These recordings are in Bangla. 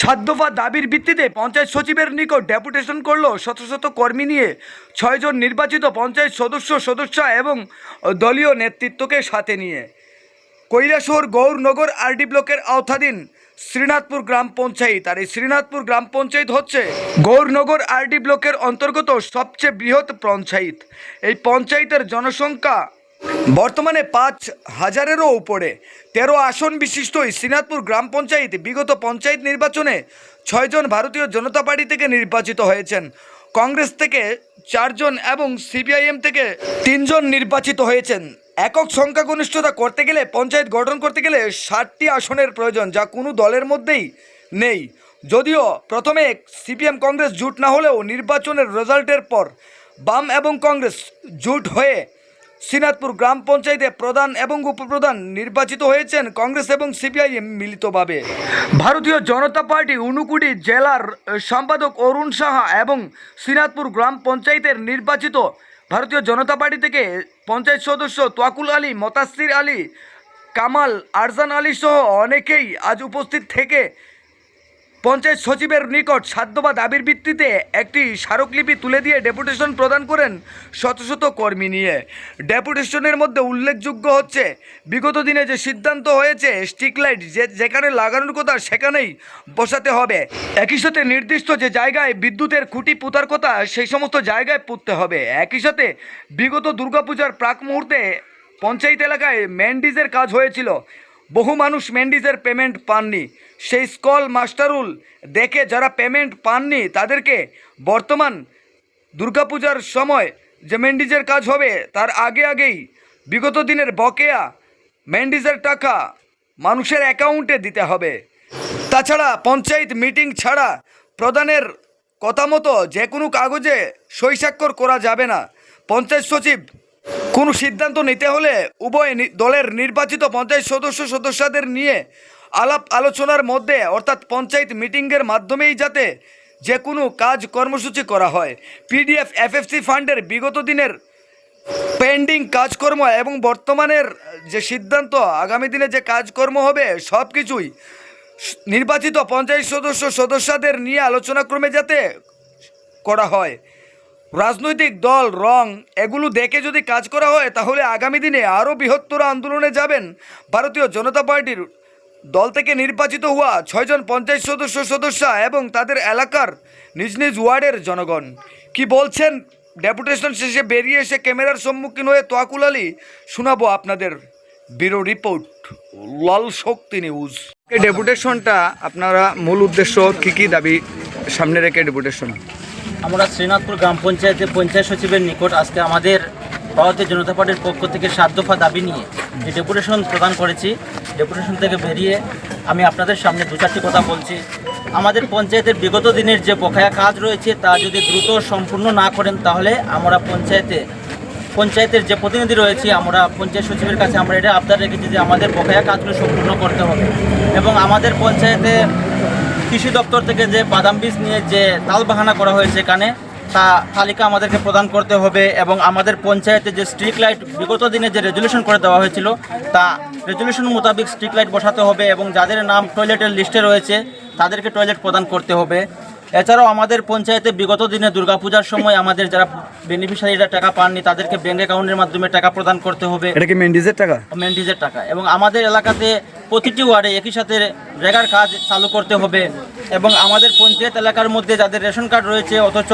সাত দাবির ভিত্তিতে পঞ্চায়েত সচিবের নিকট ডেপুটেশন করল শত শত কর্মী নিয়ে ছয়জন নির্বাচিত পঞ্চায়েত সদস্য, সদস্যা এবং দলীয় নেতৃত্বকে সাথে নিয়ে। কৈলাসহর গৌরনগর আরডি ব্লকের আওতাধীন শ্রীনাথপুর গ্রাম পঞ্চায়েত। আর এই শ্রীনাথপুর গ্রাম পঞ্চায়েত হচ্ছে গৌরনগর আরডি ব্লকের অন্তর্গত সবচেয়ে বৃহৎ পঞ্চায়েত। এই পঞ্চায়েতের জনসংখ্যা বর্তমানে পাঁচ হাজারেরও উপরে। তেরো আসন বিশিষ্ট শ্রীনাথপুর গ্রাম পঞ্চায়েত বিগত পঞ্চায়েত নির্বাচনে ছয়জন ভারতীয় জনতা পার্টি থেকে নির্বাচিত হয়েছেন। কংগ্রেস থেকে চারজন এবং সিপিআইএম থেকে তিনজন নির্বাচিত হয়েছেন। একক সংখ্যাগরিষ্ঠতা করতে গেলে, পঞ্চায়েত গঠন করতে গেলে ষাটটি আসনের প্রয়োজন, যা কোনো দলের মধ্যেই নেই। যদিও প্রথমে সিপিএম কংগ্রেস জোট না হলেও নির্বাচনের রেজাল্টের পর বাম এবং কংগ্রেস জোট হয়ে শ্রীনাথপুর গ্রাম পঞ্চায়েতে প্রধান এবং উপপ্রধান নির্বাচিত হয়েছেন কংগ্রেস এবং সিপিআইএম মিলিতভাবে। ভারতীয় জনতা পার্টি উনুকুটি জেলার সম্পাদক অরুণ সাহা এবং শ্রীনাথপুর গ্রাম পঞ্চায়েতের নির্বাচিত ভারতীয় জনতা পার্টি থেকে পঞ্চায়েত সদস্য তোয়াকুল আলী মতাসির আলী, কামাল আরজান আলী সহ অনেকেই আজ উপস্থিত থেকে পঞ্চায়েত সচিবের নিকট সাধ্য বা দাবির ভিত্তিতে একটি স্মারকলিপি তুলে দিয়ে ডেপুটেশন প্রদান করেন শত শত কর্মী নিয়ে। ডেপুটেশনের মধ্যে উল্লেখযোগ্য হচ্ছে, বিগত দিনে যে সিদ্ধান্ত হয়েছে স্ট্রিক লাইট যে যেখানে লাগানোর কথা সেখানেই বসাতে হবে। একই সাথে নির্দিষ্ট যে জায়গায় বিদ্যুতের খুঁটি পুঁতার কথা, সেই সমস্ত জায়গায় পুঁততে হবে। একই সাথে বিগত দুর্গাপূজার প্রাক মুহূর্তে পঞ্চায়েত এলাকায় ম্যান্ডিজের কাজ হয়েছিল। বহু মানুষ ম্যান্ডিজের পেমেন্ট পাননি। সেই স্কল মাস্টারুল দেখে যারা পেমেন্ট পাননি, তাদেরকে বর্তমান দুর্গাপূজার সময় যে মেন্ডিজের কাজ হবে, তার আগে আগেই বিগত দিনের বকেয়া মেন্ডিজের টাকা মানুষের অ্যাকাউন্টে দিতে হবে। তাছাড়া পঞ্চায়েত মিটিং ছাড়া প্রদানের কথা মতো যে কোনো কাগজে সই করা যাবে না। পঞ্চায়েত সচিব কোনো সিদ্ধান্ত নিতে হলে উভয় দলের নির্বাচিত পঞ্চায়েত সদস্য সদস্যদের নিয়ে আলাপ আলোচনার মধ্যে, অর্থাৎ পঞ্চায়েত মিটিংয়ের মাধ্যমেই যাতে যে কোনো কাজ কর্মসূচি করা হয়। পিডিএফ, এফএফসি ফান্ডের বিগত দিনের পেন্ডিং কাজকর্ম এবং বর্তমানের যে সিদ্ধান্ত, আগামী দিনে যে কাজকর্ম হবে, সব কিছুই নির্বাচিত পঞ্চায়েত সদস্য সদস্যদের নিয়ে আলোচনাক্রমে যাতে করা হয়। রাজনৈতিক দল, রং, এগুলো দেখে যদি কাজ করা হয়, তাহলে আগামী দিনে আরও বৃহত্তর আন্দোলনে যাবেন। ভারতীয় জনতা পার্টির দল থেকে নির্বাচিত হওয়া ছয়জন পঞ্চায়েত সদস্য সদস্য এবং তাদের এলাকার নিজ নিজ ওয়ার্ডের জনগণ। কি বলছেন? ডেপুটেশন শেষে বেরিয়ে এসে ক্যামেরার সম্মুখীন হয়ে তোয়াকুল আলী, শোনাবো আপনাদের bureau report, Lal Shakti news. এই ডেপুটেশনটা আপনারা মূল উদ্দেশ্য কী কী দাবি সামনে রেখে ডেপুটেশন? আমরা শ্রীনাথপুর গ্রাম পঞ্চায়েতে পঞ্চায়েত সচিবের নিকট আজকে আমাদের ভারতীয় জনতা পার্টির পক্ষ থেকে সাত দফা দাবি নিয়ে যে ডেপুটেশন প্রদান করেছি। ডেপুটেশন থেকে বেরিয়ে আমি আপনাদের সামনে দু চারটি কথা বলছি। আমাদের পঞ্চায়েতের বিগত দিনের যে বকেয়া কাজ রয়েছে তা যদি দ্রুত সম্পূর্ণ না করেন তাহলে আমরা পঞ্চায়েতে, পঞ্চায়েতের যে প্রতিনিধি রয়েছে, আমরা পঞ্চায়েত সচিবের কাছে আমরা এটা আবদার রেখেছি যে আমাদের বকেয়া কাজগুলো সম্পূর্ণ করতে হবে। এবং আমাদের পঞ্চায়েতে কৃষি দপ্তর থেকে যে বাদাম বীজ নিয়ে যে তাল বাহানা করা হয়েছে এখানে, তা তালিকা আমাদেরকে প্রদান করতে হবে এবং আমাদের পঞ্চায়েতে যে স্ট্রিট লাইট বিগত দিনে যে রেজুলেশন করে দেওয়া হয়েছিল, তা রেজুলেশন মোতাবেক স্ট্রিট লাইট বসাতে হবে এবং যাদের নাম টয়লেটের লিস্টে রয়েছে, তাদেরকে টয়লেট প্রদান করতে হবে। এছাড়াও আমাদের পঞ্চায়েতে বিগত দিনে দুর্গাপূজার সময় আমাদের যারা বেনিফিশিয়ারিরা টাকা পাননি তাদেরকে ব্যাঙ্ক অ্যাকাউন্টের মাধ্যমে টাকা প্রদান করতে হবে। এটা কি মেন্ডিজের টাকা? মেন্টিজের টাকা। এবং আমাদের এলাকাতে প্রতিটি ওয়ার্ডে একই সাথে রেগার কাজ চালু করতে হবে। এবং আমাদের পঞ্চায়েত এলাকার মধ্যে যাদের রেশন কার্ড রয়েছে অথচ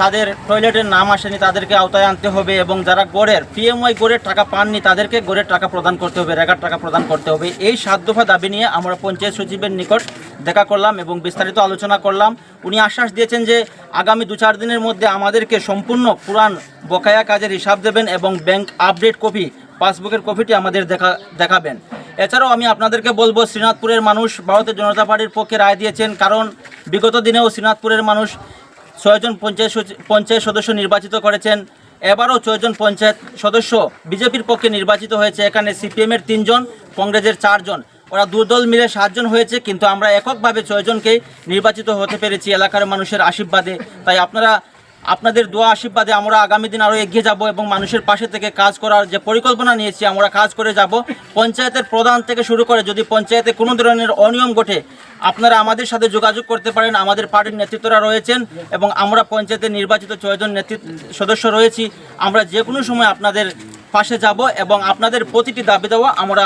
তাদের টয়লেটের নাম আসেনি, তাদেরকে আওতায় আনতে হবে এবং যারা গড়ের পিএমওয়াই গড়ের টাকা পাননি, তাদেরকে গড়ের টাকা প্রদান করতে হবে, রেগার টাকা প্রদান করতে হবে। এই সাত দফা দাবি নিয়ে আমরা পঞ্চায়েত সচিবের নিকট দেখা করলাম এবং বিস্তারিত আলোচনা করলাম। উনি আশ্বাস দিয়েছেন যে আগামী দু চার দিনের মধ্যে আমাদেরকে সম্পূর্ণ পুরান বকায়া কাজের হিসাব দেবেন এবং ব্যাংক আপডেট কপি পাসবুকের কপিটি আমাদের দেখা, দেখাবেন। এছাড়াও আমি আপনাদেরকে বলব, শ্রীনাথপুরের মানুষ ভারতের জনতা পার্টির পক্ষে রায় দিয়েছেন, কারণ বিগত দিনেও শ্রীনাথপুরের মানুষ ছয়জন পঞ্চায়েত পঞ্চায়েত সদস্য নির্বাচিত করেছেন। এবারও ছয়জন পঞ্চায়েত সদস্য বিজেপির পক্ষে নির্বাচিত হয়েছে। এখানে সিপিএমের তিনজন কংগ্রেসের চারজন ওরা দুদল মিলে সাতজন হয়েছে, কিন্তু আমরা এককভাবে ছয়জনকেই নির্বাচিত হতে পেরেছি এলাকার মানুষের আশীর্বাদে। তাই আপনারা আপনাদের দোয়া আশীর্বাদে আমরা আগামী দিন আরও এগিয়ে যাব এবং মানুষের পাশে থেকে কাজ করার যে পরিকল্পনা নিয়েছি, আমরা কাজ করে যাব। পঞ্চায়েতের প্রধান থেকে শুরু করে যদি পঞ্চায়েতে কোনো ধরনের অনিয়ম ঘটে, আপনারা আমাদের সাথে যোগাযোগ করতে পারেন। আমাদের পার্টির নেতৃত্বরা রয়েছেন এবং আমরা পঞ্চায়েতের নির্বাচিত ছয়জন নেতৃত্ব সদস্য রয়েছি। আমরা যে কোনো সময় আপনাদের পাশে যাব এবং আপনাদের প্রতিটি দাবি দেওয়া আমরা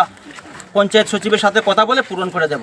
পঞ্চায়েত সচিবের সাথে কথা বলে পূরণ করে দেব।